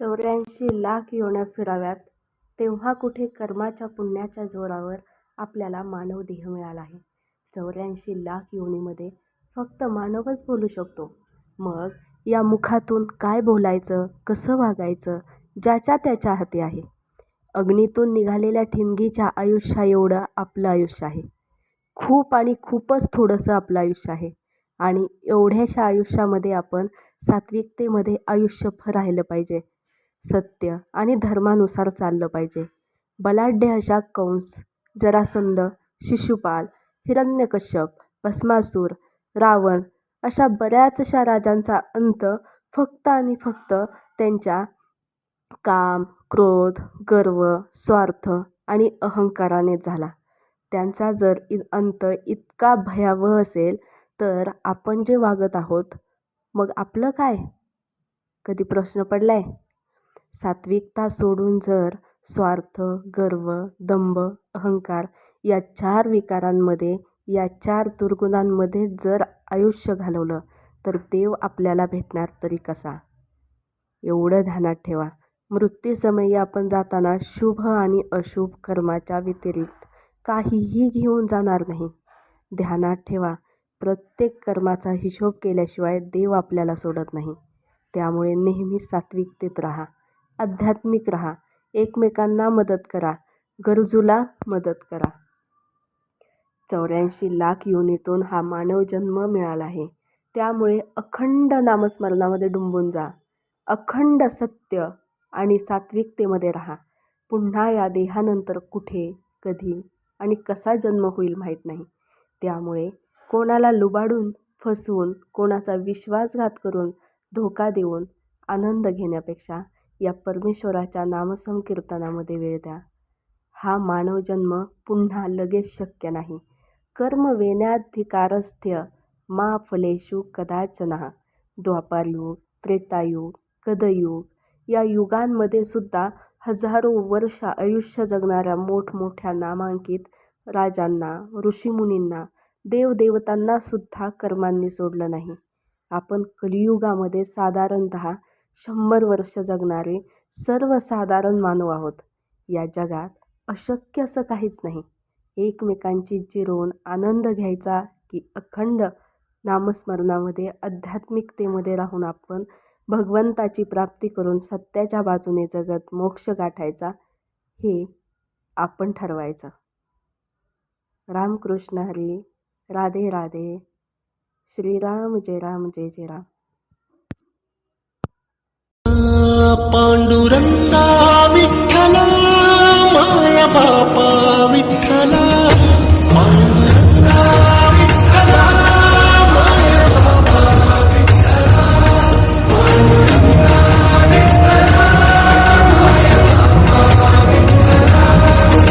चौऱ्याऐंशी लाख योन्या फिराव्यात तेव्हा कुठे कर्माच्या पुण्याच्या जोरावर आपल्याला मानवदेह मिळाला आहे. चौऱ्याऐंशी लाख योनीमध्ये फक्त मानवच बोलू शकतो. मग या मुखातून काय बोलायचं, कसं वागायचं ज्याच्या त्याच्या हाती आहे. अग्नीतून निघालेल्या ठिणगीच्या आयुष्याएवढं आपलं आयुष्य आहे. खूप आणि खूपच थोडंसं आपलं आयुष्य आहे. आणि एवढ्याशा आयुष्यामध्ये आपण सात्विकतेमध्ये आयुष्यभर राहिलं पाहिजे. सत्य आणि धर्मानुसार चाललं पाहिजे. बलाढ्य अशा कंस, जरासंध, शिशुपाल, हिरण्यकश्यप, भस्मासूर, रावण अशा बऱ्याचशा राजांचा अंत फक्त आणि फक्त त्यांच्या काम, क्रोध, गर्व, स्वार्थ आणि अहंकाराने झाला. त्यांचा जर इ अंत इतका भयावह असेल तर आपण जे वागत आहोत, मग आपलं काय? कधी प्रश्न पडलाय? सात्विकता सोडून जर स्वार्थ, गर्व, दंभ, अहंकार या चार विकारांमध्ये, या चार दुर्गुणांमध्ये जर आयुष्य घालवलं तर देव आपल्याला भेटणार तरी कसा? एवढं ध्यानात ठेवा. मृत्यूसमयी आपण जाताना शुभ आणि अशुभ कर्माच्या व्यतिरिक्त काहीही घेऊन जाणार नाही. ध्यानात ठेवा, प्रत्येक कर्माचा हिशोब केल्याशिवाय देव आपल्याला सोडत नाही. त्यामुळे नेहमी सात्विकतेत राहा, आध्यात्मिक राहा, एकमेकांना मदत करा, गरजूला मदत करा. चौऱ्याऐंशी लाख योनीतून हा मानव जन्म मिळाला आहे. त्यामुळे अखंड नामस्मरणामध्ये डुंबून जा. अखंड सत्य आणि सात्विकतेमध्ये राहा. पुन्हा या देहानंतर कुठे, कधी आणि कसा जन्म होईल माहीत नाही. त्यामुळे कोणाला लुबाडून, फसवून, कोणाचा विश्वासघात करून, धोका देऊन आनंद घेण्यापेक्षा या परमेश्वराच्या नामसंकीर्तनामध्ये वेळ द्या. हा मानवजन्म पुन्हा लगेच शक्य नाही. कर्मवेन्याधिकारस्थ्य मा फलेषु कदाचन. द्वापारयुग, त्रेतायुग, कदयुग या युगांमध्ये सुद्धा हजारो वर्ष आयुष्य जगणाऱ्या मोठमोठ्या नामांकित राजांना, ऋषीमुनींना, देवदेवतांना सुद्धा कर्मांनी सोडलं नाही. आपण कलियुगामध्ये साधारणतः शंभर वर्ष जगणारे सर्वसाधारण मानव आहोत. या जगात अशक्य असं काहीच नाही. एकमेकांची चिरून आनंद घ्यायचा की अखंड नामस्मरणामध्ये, आध्यात्मिकतेमध्ये राहून आपण भगवंताची प्राप्ती करून सत्याच्या बाजूने जगत मोक्ष गाठायचा हे आपण ठरवायचं. रामकृष्ण हरी. राधे राधे. श्रीराम जय राम जय जय राम. ನುರಂತ ವಿಠಲ ಮಾಯ ಪಾಪ ವಿಠಲ